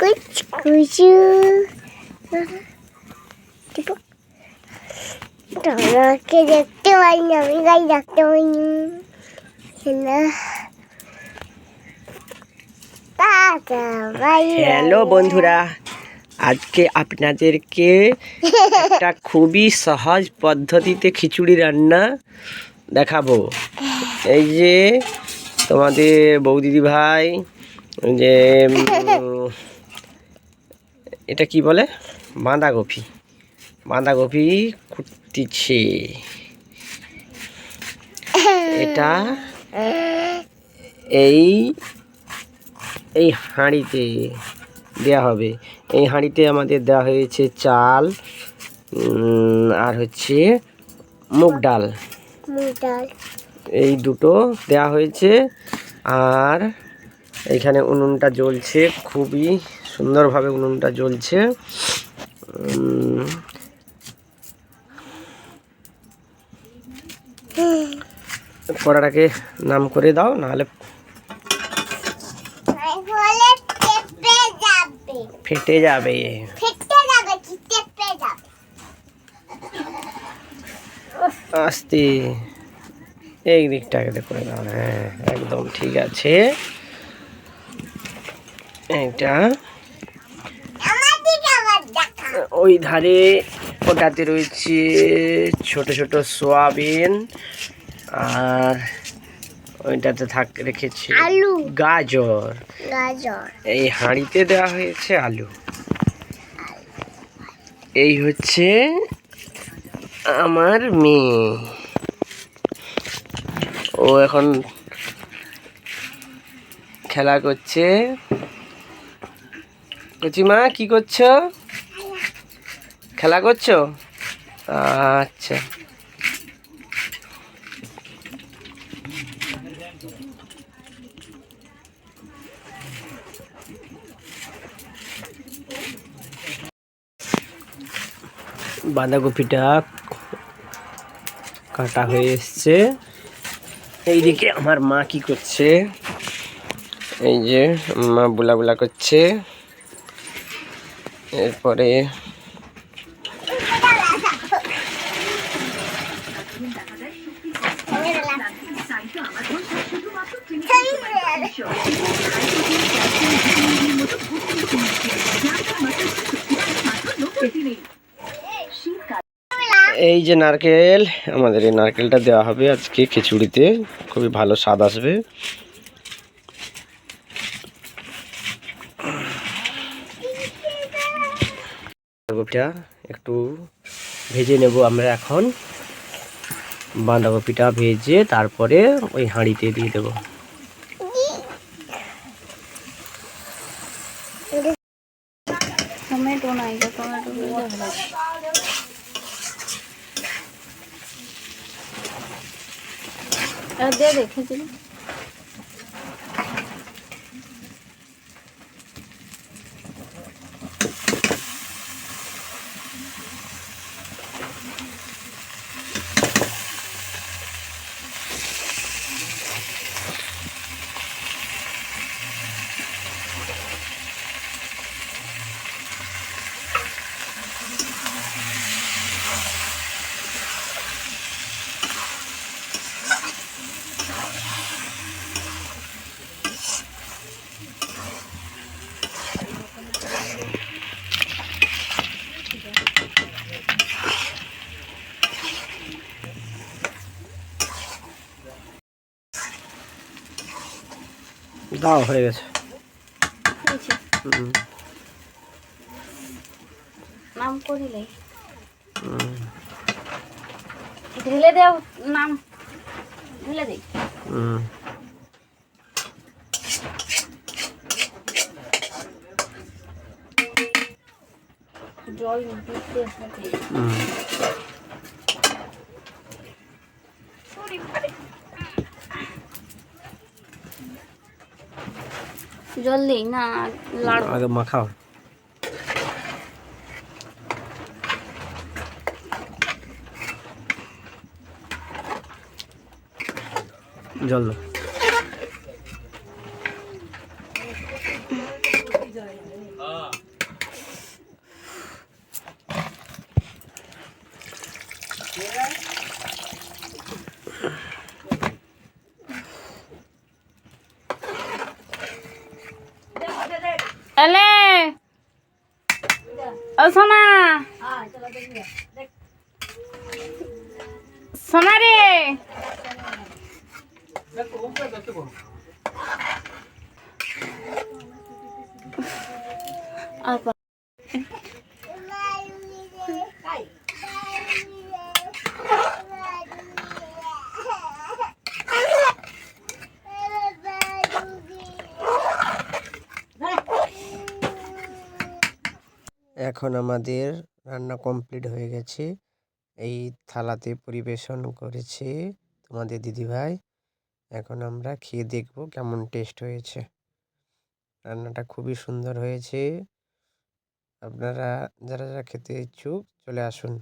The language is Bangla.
কুচ কুচু তোমাকে দেখতে পাইনি আমি গাই দেখতে পাইনি না টাটা বাই হ্যালো বন্ধুরা আজকে আপনাদেরকে একটা খুবই সহজ পদ্ধতিতে খিচুড়ি রান্না দেখাবো। এই যে তোমাদের বৌদিদি ভাই যে এটা কি বলে? বাঁধাকপি। বাঁধাকপি কুটতিছে। এটা এই এই হাঁড়িতে দেওয়া হবে। এই হাঁড়িতে আমাদের দেওয়া হয়েছে চাল আর হচ্ছে মুগ ডাল। এই দুটো দেওয়া হয়েছে আর এইখানে উনুনটা জ্বলছে খুবই সুন্দরভাবে উনুনটা জ্বলছে। কড়াটাকে নাম করে দাও নাহলে বলে চেপে যাবে ফেটে যাবে। ফেটে যাবে কি চেপে যাবে। আস্তে। এই দিকটাকে করে দাও হ্যাঁ একদম ঠিক আছে। এটা ওই ধারে ওটাতে রয়েছে ছোট ছোট সোয়াবিন আর ওইটাতে থাক রেখেছি। আলু। গাজর। গাজর। এই হাঁড়িতে দেওয়া হয়েছে আলু। এই হচ্ছে আমার মেয়ে। ও এখন খেলা করছে। কচিমা কি করছ? খেলা করছ? আচ্ছা। বাঁধাকপিটা কাটা হয়ে এসছে। এইদিকে আমার মা কি করছে? এই যে মা বুলা বুলা করছে। এরপরে এই যে নারকেল, আমাদের এই নারকেলটা দেওয়া হবে আজকে খিচুড়িতে। খুবই ভালো স্বাদ আসবে। একটু ভেজে নেব আমরা এখন। বাঁধাকপিটা ভেজে তারপরে ওই হাঁড়িতে দিয়ে দেবো। টমেটো দাও হয়ে গেছে। নাম করিলে। হুম, ঢেলে দেও নাম। ঢেলে দেই। হুম। জল দিতে হবে। হুম। জলদি না লাড়ু আগে মাখাও জল দাও এলে। ও সোনা। সোনা রে। এখন আমাদের রান্না কমপ্লিট হয়ে গেছে। এই থালাতে পরিবেশন করেছে তোমাদের দিদিভাই। এখন আমরা খেয়ে দেখব কেমন টেস্ট হয়েছে। রান্নাটা খুবই সুন্দর হয়েছে। আপনারা যারা যারা খেতে ইচ্ছুক চলে আসুন।